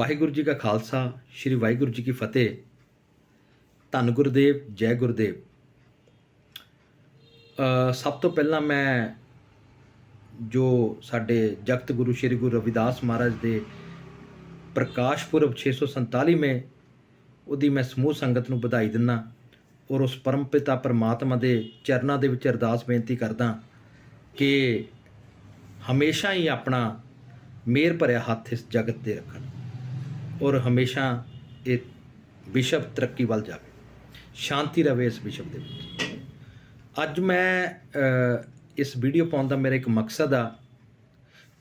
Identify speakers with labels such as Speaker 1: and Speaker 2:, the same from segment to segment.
Speaker 1: ਵਾਹਿਗੁਰੂ ਜੀ ਕਾ ਖਾਲਸਾ, ਸ੍ਰੀ ਵਾਹਿਗੁਰੂ ਜੀ ਕੀ ਫਤਿਹ। ਧੰਨ ਗੁਰਦੇਵ, ਜੈ ਗੁਰਦੇਵ। ਸਭ ਤੋਂ ਪਹਿਲਾਂ ਮੈਂ ਜੋ ਸਾਡੇ ਜਗਤ ਗੁਰੂ ਸ੍ਰੀ ਗੁਰੂ ਰਵਿਦਾਸ ਮਹਾਰਾਜ ਦੇ ਪ੍ਰਕਾਸ਼ ਪੁਰਬ 647ਵੇਂ ਉਹਦੀ ਮੈਂ ਸਮੂਹ ਸੰਗਤ ਨੂੰ ਵਧਾਈ ਦਿੰਦਾ ਔਰ ਉਸ ਪਰਮ ਪਿਤਾ ਪਰਮਾਤਮਾ ਦੇ ਚਰਨਾਂ ਦੇ ਵਿੱਚ ਅਰਦਾਸ ਬੇਨਤੀ ਕਰਦਾ ਕਿ ਹਮੇਸ਼ਾ ਹੀ ਆਪਣਾ ਮੇਰ ਭਰਿਆ ਹੱਥ ਇਸ ਜਗਤ ਤੇ ਰੱਖਣ। ਔਰ ਹਮੇਸ਼ਾ ਇਹ ਵਿਸ਼ਵ ਤਰੱਕੀ ਵੱਲ ਜਾਵੇ। ਸ਼ਾਂਤੀ ਰਵੇ ਇਸ ਵਿਸ਼ਵ ਦੇ ਵਿੱਚ। ਅੱਜ ਮੈਂ ਇਸ ਵੀਡੀਓ ਪਾਉਣ ਦਾ ਮੇਰਾ ਇੱਕ ਮਕਸਦ ਆ।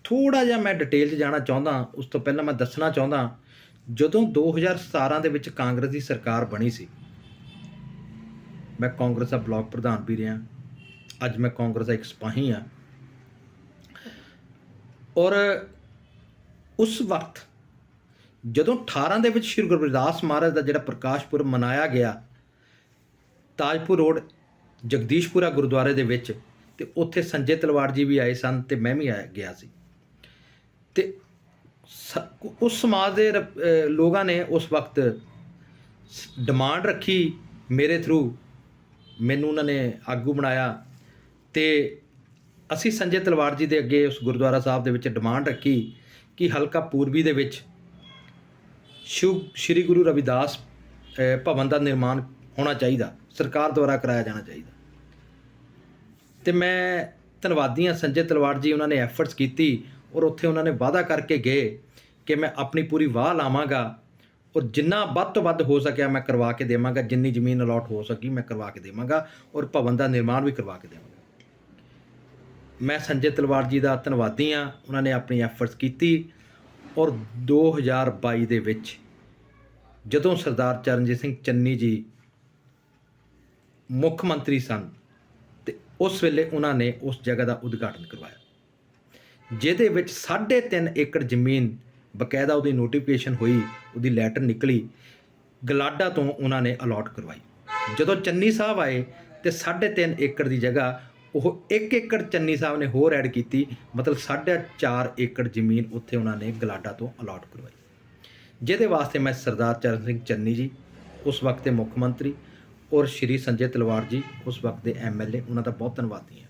Speaker 1: ਥੋੜਾ ਜਿਹਾ ਮੈਂ ਡਿਟੇਲ 'ਚ ਜਾਣਾ ਚਾਹੁੰਦਾ, ਉਸ ਤੋਂ ਪਹਿਲਾਂ ਮੈਂ ਦੱਸਣਾ ਚਾਹੁੰਦਾ, ਜਦੋਂ 2017 ਦੇ ਵਿੱਚ ਕਾਂਗਰਸ ਦੀ ਸਰਕਾਰ ਬਣੀ ਸੀ, ਮੈਂ ਕਾਂਗਰਸ ਦਾ ਬਲਾਕ ਪ੍ਰਧਾਨ ਵੀ ਰਿਹਾ। ਅੱਜ ਮੈਂ ਕਾਂਗਰਸ ਦਾ ਇੱਕ ਸਿਪਾਹੀ ਆ। ਔਰ ਉਸ ਵਕਤ ਜਦੋਂ 18 ਦੇ ਵਿੱਚ ਸ਼੍ਰੀ ਗੁਰੂ ਰਵਿਦਾਸ ਮਹਾਰਾਜ ਦਾ ਜਿਹੜਾ ਪ੍ਰਕਾਸ਼ ਪੁਰਬ ਮਨਾਇਆ ਗਿਆ, ਤਾਜਪੁਰ ਰੋਡ, ਜਗਦੀਸ਼ਪੁਰਾ ਗੁਰਦੁਆਰੇ ਦੇ ਵਿੱਚ, ਤੇ ਉੱਥੇ ਸੰਜੇ ਤਲਵਾੜ ਜੀ ਵੀ ਆਏ ਸਨ ਤੇ ਮੈਂ ਵੀ ਆ ਗਿਆ ਸੀ। ਤੇ ਸ- ਉਸ ਸਮਾਜ ਦੇ ਰ- ਲੋਕਾਂ ਨੇ ਉਸ ਵਕਤ ਡਿਮਾਂਡ ਰੱਖੀ ਮੇਰੇ ਥਰੂ, ਮੈਨੂੰ ਉਹਨਾਂ ਨੇ ਆਗੂ ਬਣਾਇਆ ਤੇ ਅਸੀਂ ਸੰਜੇ ਤਲਵਾੜ ਜੀ ਦੇ ਅੱਗੇ ਉਸ ਗੁਰਦੁਆਰਾ ਸਾਹਿਬ ਦੇ ਵਿੱਚ ਡਿਮਾਂਡ ਰੱਖੀ ਕਿ ਹਲਕਾ ਪੂਰਬੀ ਦੇ ਵਿੱਚ ਸ਼ਿਵ ਸ਼੍ਰੀ ਗੁਰੂ ਰਵਿਦਾਸ ਭਵਨ ਦਾ ਨਿਰਮਾਣ ਹੋਣਾ ਚਾਹੀਦਾ, ਸਰਕਾਰ ਦੁਆਰਾ ਕਰਾਇਆ ਜਾਣਾ ਚਾਹੀਦਾ। ਤੇ ਮੈਂ ਧੰਨਵਾਦੀ ਹਾਂ ਸੰਜੇ ਤਲਵਾੜ ਜੀ, ਉਹਨਾਂ ਨੇ ਐਫਰਟਸ ਕੀਤੀ ਔਰ ਉੱਥੇ ਉਹਨਾਂ ਨੇ ਵਾਅਦਾ ਕਰਕੇ ਗਏ ਕਿ ਮੈਂ ਆਪਣੀ ਪੂਰੀ ਵਾਹ ਲਾਵਾਂਗਾ ਔਰ ਜਿੰਨਾ ਵੱਧ ਤੋਂ ਵੱਧ ਹੋ ਸਕਿਆ ਮੈਂ ਕਰਵਾ ਕੇ ਦੇਵਾਂਗਾ, ਜਿੰਨੀ ਜ਼ਮੀਨ ਅਲਾਟ ਹੋ ਸਕੀ ਮੈਂ ਕਰਵਾ ਕੇ ਦੇਵਾਂਗਾ ਔਰ ਭਵਨ ਦਾ ਨਿਰਮਾਣ ਵੀ ਕਰਵਾ ਕੇ ਦੇਵਾਂਗਾ। ਮੈਂ ਸੰਜੇ ਤਲਵਾਰ ਜੀ ਦਾ ਧੰਨਵਾਦੀ ਹਾਂ, ਉਹਨਾਂ ਨੇ ਆਪਣੀ ਐਫਰਟਸ ਕੀਤੀ ਔਰ 2022 ਦੇ ਵਿੱਚ ਜਦੋਂ ਸਰਦਾਰ ਚਰਨਜੀਤ ਸਿੰਘ ਚੰਨੀ ਜੀ ਮੁੱਖ ਮੰਤਰੀ ਸਨ ਤੇ ਉਸ ਵੇਲੇ ਉਹਨਾਂ ਨੇ ਉਸ ਜਗ੍ਹਾ ਦਾ ਉਦਘਾਟਨ ਕਰਵਾਇਆ, ਜਿਹਦੇ ਵਿੱਚ 3.5 ਏਕੜ ਜ਼ਮੀਨ ਬਕਾਇਦਾ ਉਹਦੀ ਨੋਟੀਫਿਕੇਸ਼ਨ ਹੋਈ, ਉਹਦੀ ਲੈਟਰ ਨਿਕਲੀ, ਗਲਾਡਾ ਤੋਂ ਉਹਨਾਂ ਨੇ ਅਲਾਟ ਕਰਵਾਈ। ਜਦੋਂ ਚੰਨੀ ਸਾਹਿਬ ਆਏ ਤੇ 3.5 ਏਕੜ ਦੀ ਜਗ੍ਹਾ ਉਹ 1 ਏਕੜ ਚੰਨੀ ਸਾਹਿਬ ਨੇ ਹੋਰ ਐਡ ਕੀਤੀ, ਮਤਲਬ 4.5 ਏਕੜ ਜ਼ਮੀਨ ਉੱਥੇ ਉਹਨਾਂ ਨੇ ਗਲਾਡਾ ਤੋਂ ਅਲਾਟ ਕਰਵਾਈ। ਜਿਹਦੇ ਵਾਸਤੇ ਮੈਂ ਸਰਦਾਰ ਚਰਨ ਸਿੰਘ ਚੰਨੀ ਜੀ, ਉਸ ਵਕਤ ਦੇ ਮੁੱਖ ਮੰਤਰੀ ਔਰ ਸ਼੍ਰੀ ਸੰਜੇ ਤਲਵਾਰ ਜੀ, ਉਸ ਵਕਤ ਦੇ ਐਮਐਲਏ ਉਹਨਾਂ ਦਾ ਬਹੁਤ ਧੰਨਵਾਦੀ ਹਾਂ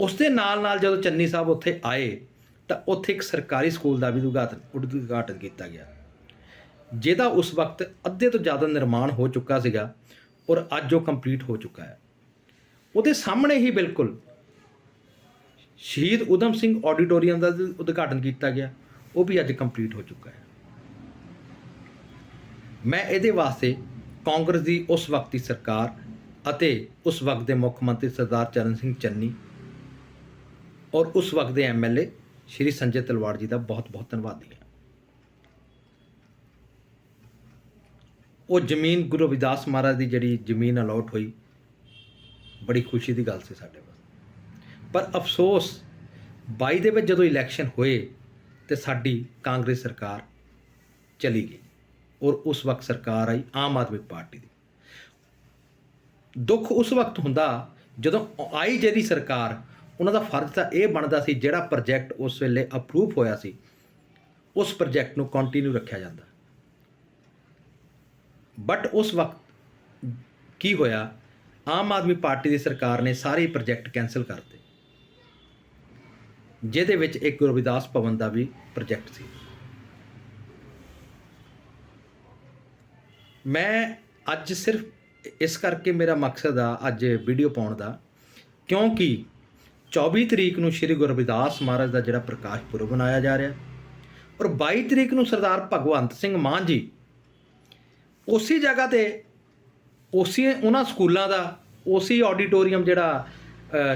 Speaker 1: ਉਸ ਦੇ ਨਾਲ ਨਾਲ ਜਦੋਂ ਚੰਨੀ ਸਾਹਿਬ ਉੱਥੇ ਆਏ, ਤਾਂ ਉੱਥੇ ਇੱਕ ਸਰਕਾਰੀ ਸਕੂਲ ਦਾ ਵੀ ਉਦਘਾਟਨ ਉਦਘਾਟਨ ਕੀਤਾ ਗਿਆ। ਜਿਹਦਾ ਉਸ ਵਕਤ ਅੱਧੇ ਤੋਂ ਜ਼ਿਆਦਾ ਨਿਰਮਾਣ ਹੋ ਚੁੱਕਾ ਸੀਗਾ ਔਰ ਅੱਜ ਉਹ ਕੰਪਲੀਟ ਹੋ ਚੁੱਕਾ ਹੈ। ਉਹਦੇ ਸਾਹਮਣੇ ਹੀ ਬਿਲਕੁਲ ਸ਼ਹੀਦ ਉਦਮ ਸਿੰਘ ਆਡੀਟੋਰੀਅਮ ਦਾ ਉਦਘਾਟਨ ਕੀਤਾ ਗਿਆ, ਉਹ ਵੀ ਅੱਜ ਕੰਪਲੀਟ ਹੋ ਚੁੱਕਾ ਹੈ। ਮੈਂ ਇਹਦੇ ਵਾਸਤੇ ਕਾਂਗਰਸ ਦੀ ਉਸ ਵਕਤ ਦੀ ਸਰਕਾਰ ਅਤੇ ਉਸ ਵਕਤ ਦੇ ਮੁੱਖ ਮੰਤਰੀ ਸਰਦਾਰ ਚਰਨ ਸਿੰਘ ਚੰਨੀ ਔਰ ਉਸ ਵਕਤ ਦੇ ਐਮਐਲਏ ਸ਼੍ਰੀ ਸੰਜੇ ਤਲਵਾੜ ਜੀ ਦਾ ਬਹੁਤ-ਬਹੁਤ ਧੰਨਵਾਦੀ ਹਾਂ ਉਹ ਜ਼ਮੀਨ ਗੁਰੂ ਰਵਿਦਾਸ ਮਹਾਰਾਜ ਦੀ ਜਿਹੜੀ ਜ਼ਮੀਨ ਅਲਾਟ ਹੋਈ ਬੜੀ ਖੁਸ਼ੀ ਦੀ ਗੱਲ ਸੀ ਸਾਡੇ ਵਾਸਤੇ ਪਰ ਅਫਸੋਸ 22 ਦੇ ਵਿੱਚ ਜਦੋਂ ਇਲੈਕਸ਼ਨ ਹੋਏ ਤੇ ਸਾਡੀ ਕਾਂਗਰਸ ਸਰਕਾਰ ਚਲੀ ਗਈ ਔਰ ਉਸ ਵਕਤ ਸਰਕਾਰ ਆਈ ਆਮ ਆਦਮੀ ਪਾਰਟੀ ਦੀ। ਦੁੱਖ ਉਸ ਵਕਤ ਹੁੰਦਾ ਜਦੋਂ ਆਈ ਜਿਹੜੀ ਸਰਕਾਰ, ਉਹਨਾਂ ਦਾ ਫਰਜ਼ ਤਾਂ ਇਹ ਬਣਦਾ ਸੀ ਜਿਹੜਾ ਪ੍ਰੋਜੈਕਟ ਉਸ ਵੇਲੇ ਅਪਰੂਵ ਹੋਇਆ ਸੀ, ਉਸ ਪ੍ਰੋਜੈਕਟ ਨੂੰ ਕੰਟੀਨਿਊ ਰੱਖਿਆ ਜਾਂਦਾ। ਬਟ ਉਸ ਵਕਤ ਕੀ ਹੋਇਆ? ਆਮ ਆਦਮੀ ਪਾਰਟੀ ਦੀ ਸਰਕਾਰ ਨੇ ਸਾਰੇ ਪ੍ਰੋਜੈਕਟ ਕੈਨਸਲ ਕਰਤੇ ਜਿਹਦੇ ਵਿੱਚ ਇੱਕ ਰਵਿਦਾਸ ਭਵਨ ਦਾ ਵੀ ਪ੍ਰੋਜੈਕਟ ਸੀ। ਮੈਂ ਅੱਜ ਸਿਰਫ ਇਸ ਕਰਕੇ ਮੇਰਾ ਮਕਸਦ ਆ ਅੱਜ ਵੀਡੀਓ ਪਾਉਣ ਦਾ, ਕਿਉਂਕਿ 24 ਤਰੀਕ ਨੂੰ ਸ੍ਰੀ ਗੁਰੂ ਰਵਿਦਾਸ ਮਹਾਰਾਜ ਦਾ ਜਿਹੜਾ ਪ੍ਰਕਾਸ਼ ਪੁਰਬ ਮਨਾਇਆ ਜਾ ਰਿਹਾ, ਔਰ 22 ਤਰੀਕ ਨੂੰ ਸਰਦਾਰ ਭਗਵੰਤ ਸਿੰਘ ਮਾਨ ਜੀ ਉਸੇ ਜਗ੍ਹਾ ਤੇ ਉਸੇ ਉਹਨਾਂ ਸਕੂਲਾਂ ਦਾ, ਉਸੇ ਆਡੀਟੋਰੀਅਮ ਜਿਹੜਾ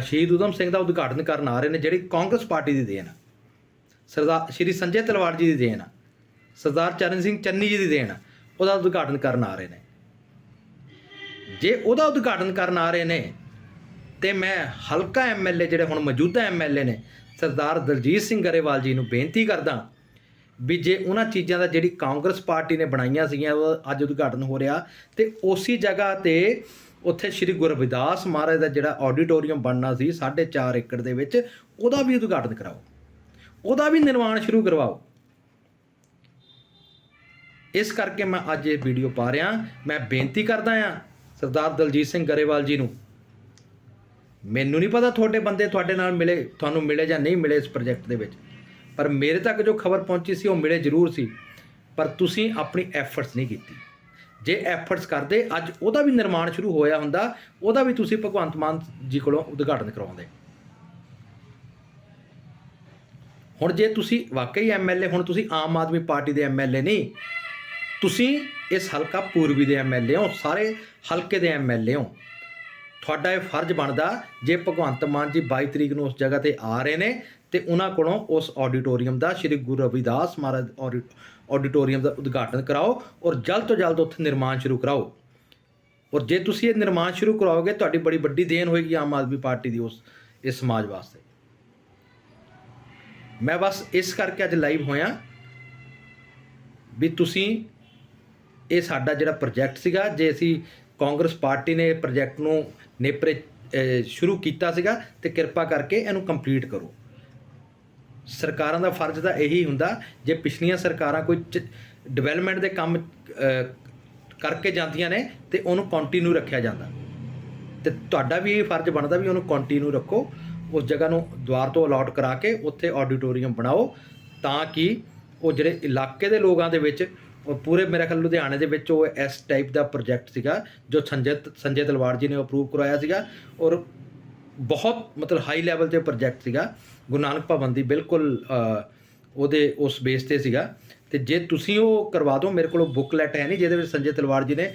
Speaker 1: ਸ਼ਹੀਦ ਉਦਮ ਸਿੰਘ ਦਾ ਉਦਘਾਟਨ ਕਰਨ ਆ ਰਹੇ ਨੇ, ਜਿਹੜੀ ਕਾਂਗਰਸ ਪਾਰਟੀ ਦੀ ਦੇਣ ਆ। ਸਰਦਾਰ ਸ਼੍ਰੀ ਸੰਜੇ ਤਲਵਾਰ ਜੀ ਦੀ ਦੇਣ ਆ, ਸਰਦਾਰ ਚਰਨ ਸਿੰਘ ਚੰਨੀ ਜੀ ਦੀ ਦੇਣ ਆ, ਉਹਦਾ ਉਦਘਾਟਨ ਕਰਨ ਆ ਰਹੇ ਨੇ। ਜੇ ਉਹਦਾ ਉਦਘਾਟਨ ਕਰਨ ਆ ਰਹੇ ਨੇ, ਤੇ ਮੈਂ ਹਲਕਾ ਐਮਐਲਏ ਜਿਹੜੇ ਹੁਣ ਮੌਜੂਦਾ ਐਮਐਲਏ ਨੇ, ਸਰਦਾਰ ਦਲਜੀਤ ਸਿੰਘ ਗਰੇਵਾਲ ਜੀ ਨੂੰ ਬੇਨਤੀ ਕਰਦਾ ਵੀ ਜੇ ਉਹਨਾਂ ਚੀਜ਼ਾਂ ਦਾ ਜਿਹੜੀ ਕਾਂਗਰਸ ਪਾਰਟੀ ਨੇ ਬਣਾਈਆਂ ਸੀਗੀਆਂ, ਉਹ ਅੱਜ ਉਦਘਾਟਨ ਹੋ ਰਿਹਾ, ਤੇ ਉਸੇ ਜਗ੍ਹਾ ਤੇ ਉੱਥੇ ਸ੍ਰੀ ਗੁਰੂ ਰਵਿਦਾਸ ਮਹਾਰਾਜ ਦਾ ਜਿਹੜਾ ਆਡੀਟੋਰੀਅਮ ਬਣਨਾ ਸੀ 4.5 ਏਕੜ ਦੇ ਵਿੱਚ, ਉਹਦਾ ਵੀ ਉਦਘਾਟਨ ਕਰਾਓ। ਉਹਦਾ ਵੀ ਨਿਰਮਾਣ ਸ਼ੁਰੂ ਕਰਵਾਓ। ਇਸ ਕਰਕੇ ਮੈਂ ਅੱਜ ਇਹ ਵੀਡੀਓ ਪਾ ਰਿਹਾ। ਮੈਂ ਬੇਨਤੀ ਕਰਦਾ ਆ ਸਰਦਾਰ ਦਲਜੀਤ ਸਿੰਘ ਗਰੇਵਾਲ ਜੀ ਨੂੰ, ਮੈਨੂੰ ਨਹੀਂ ਪਤਾ ਤੁਹਾਡੇ ਬੰਦੇ ਤੁਹਾਡੇ ਨਾਲ ਮਿਲੇ, ਤੁਹਾਨੂੰ ਮਿਲੇ ਜਾਂ ਨਹੀਂ ਮਿਲੇ ਇਸ ਪ੍ਰੋਜੈਕਟ ਦੇ ਵਿੱਚ। ਪਰ ਮੇਰੇ ਤੱਕ ਜੋ ਖਬਰ ਪਹੁੰਚੀ ਸੀ ਉਹ ਮਿਲੇ ਜ਼ਰੂਰ ਸੀ, ਪਰ ਤੁਸੀਂ ਆਪਣੀ ਐਫਰਟਸ ਨਹੀਂ ਕੀਤੀ। ਜੇ ਐਫਰਟਸ ਕਰਦੇ, ਅੱਜ ਉਹਦਾ ਵੀ ਨਿਰਮਾਣ ਸ਼ੁਰੂ ਹੋਇਆ ਹੁੰਦਾ, ਉਹਦਾ ਵੀ ਤੁਸੀਂ ਭਗਵੰਤ ਮਾਨ ਜੀ ਕੋਲੋਂ ਉਦਘਾਟਨ ਕਰਵਾਉਂਦੇ। ਹੁਣ ਜੇ ਤੁਸੀਂ ਵਾਕਈ ਐਮਐਲਏ ਹੁਣ ਤੁਸੀਂ ਆਮ ਆਦਮੀ ਪਾਰਟੀ ਦੇ ਐਮਐਲਏ ਨਹੀਂ, ਤੁਸੀਂ ਇਸ ਹਲਕਾ ਪੂਰਬੀ ਦੇ ਐਮਐਲਏ ਹੋ, ਸਾਰੇ ਹਲਕੇ ਦੇ ਐਮਐਲਏ ਹੋ। ਤੁਹਾਡਾ ਇਹ ਫਰਜ਼ ਬਣਦਾ, ਜੇ ਭਗਵੰਤ ਮਾਨ ਜੀ 22 ਤਰੀਕ ਨੂੰ ਉਸ ਜਗ੍ਹਾ ਤੇ ਆ ਰਹੇ ਨੇ ਤੇ ਉਹਨਾਂ ਕੋਲੋਂ ਉਸ ਆਡੀਟੋਰੀਅਮ ਦਾ ਸ੍ਰੀ ਗੁਰੂ ਰਵਿਦਾਸ ਮਹਾਰਾਜ ਆਡੀ- ਆਡੀਟੋਰੀਅਮ ਦਾ ਉਦਘਾਟਨ ਕਰਾਓ ਔਰ ਜਲਦ ਤੋਂ ਜਲਦ ਉੱਥੇ ਨਿਰਮਾਣ ਸ਼ੁਰੂ ਕਰਾਓ। ਔਰ ਜੇ ਤੁਸੀਂ ਇਹ ਨਿਰਮਾਣ ਸ਼ੁਰੂ ਕਰਾਓਗੇ, ਤੁਹਾਡੀ ਬੜੀ ਵੱਡੀ ਦੇਣ ਹੋਏਗੀ ਆਮ ਆਦਮੀ ਪਾਰਟੀ ਦੀ ਉਸ, ਇਸ ਸਮਾਜ ਵਾਸਤੇ। ਮੈਂ ਬਸ ਇਸ ਕਰਕੇ ਅੱਜ ਲਾਈਵ ਹੋਇਆ ਵੀ ਤੁਸੀਂ ਇਹ ਸਾਡਾ ਜਿਹੜਾ ਪ੍ਰੋਜੈਕਟ ਸੀਗਾ, ਜੇ ਅਸੀਂ ਕਾਂਗਰਸ ਪਾਰਟੀ ਨੇ ਪ੍ਰੋਜੈਕਟ ਨੂੰ ਨੇਪਰੇ ਸ਼ੁਰੂ ਕੀਤਾ ਸੀਗਾ, ਤੇ ਕਿਰਪਾ ਕਰਕੇ ਇਹਨੂੰ ਕੰਪਲੀਟ ਕਰੋ। ਸਰਕਾਰਾਂ ਦਾ ਫਰਜ਼ ਤਾਂ ਇਹੀ ਹੁੰਦਾ, ਜੇ ਪਿਛਲੀਆਂ ਸਰਕਾਰਾਂ ਕੋਈ ਡਿਵੈਲਪਮੈਂਟ ਦੇ ਕੰਮ ਕਰਕੇ ਜਾਂਦੀਆਂ ਨੇ, ਤੇ ਉਹਨੂੰ ਕੰਟੀਨਿਊ ਰੱਖਿਆ ਜਾਂਦਾ। ਤੇ ਤੁਹਾਡਾ ਵੀ ਇਹ ਫਰਜ਼ ਬਣਦਾ ਵੀ ਉਹਨੂੰ ਕੰਟੀਨਿਊ ਰੱਖੋ, ਉਸ ਜਗ੍ਹਾ ਨੂੰ ਦੁਆਰ ਤੋਂ ਅਲਾਟ ਕਰਾ ਕੇ ਉੱਥੇ ਆਡੀਟੋਰੀਅਮ ਬਣਾਓ, ਤਾਂ ਕਿ ਉਹ ਜਿਹੜੇ ਇਲਾਕੇ ਦੇ ਲੋਕਾਂ ਦੇ ਵਿੱਚ ਔਰ ਪੂਰੇ ਮੇਰੇ ਖਿਆਲ ਲੁਧਿਆਣੇ ਦੇ ਵਿੱਚ ਉਹ ਇਸ ਟਾਈਪ ਦਾ ਪ੍ਰੋਜੈਕਟ ਸੀਗਾ, ਜੋ ਸੰਜੇ ਸੰਜੇ ਤਲਵਾਰ ਜੀ ਨੇ ਅਪਰੂਵ ਕਰਵਾਇਆ ਸੀਗਾ, ਔਰ ਬਹੁਤ ਮਤਲਬ ਹਾਈ ਲੈਵਲ ਤੇ ਪ੍ਰੋਜੈਕਟ ਸੀਗਾ। ਗੁਰੂ ਨਾਨਕ ਭਵਨ ਦੀ, ਬਿਲਕੁਲ ਉਹਦੇ ਉਸ ਬੇਸ ਤੇ ਸੀਗਾ। ਤੇ ਜੇ ਤੁਸੀਂ ਉਹ ਕਰਵਾ ਦਿਓ, ਮੇਰੇ ਕੋਲ ਬੁਕਲੈਟ ਹੈ ਨਹੀਂ, ਜਿਹਦੇ ਵਿੱਚ ਸੰਜੇ ਤਲਵਾਰ ਜੀ ਨੇ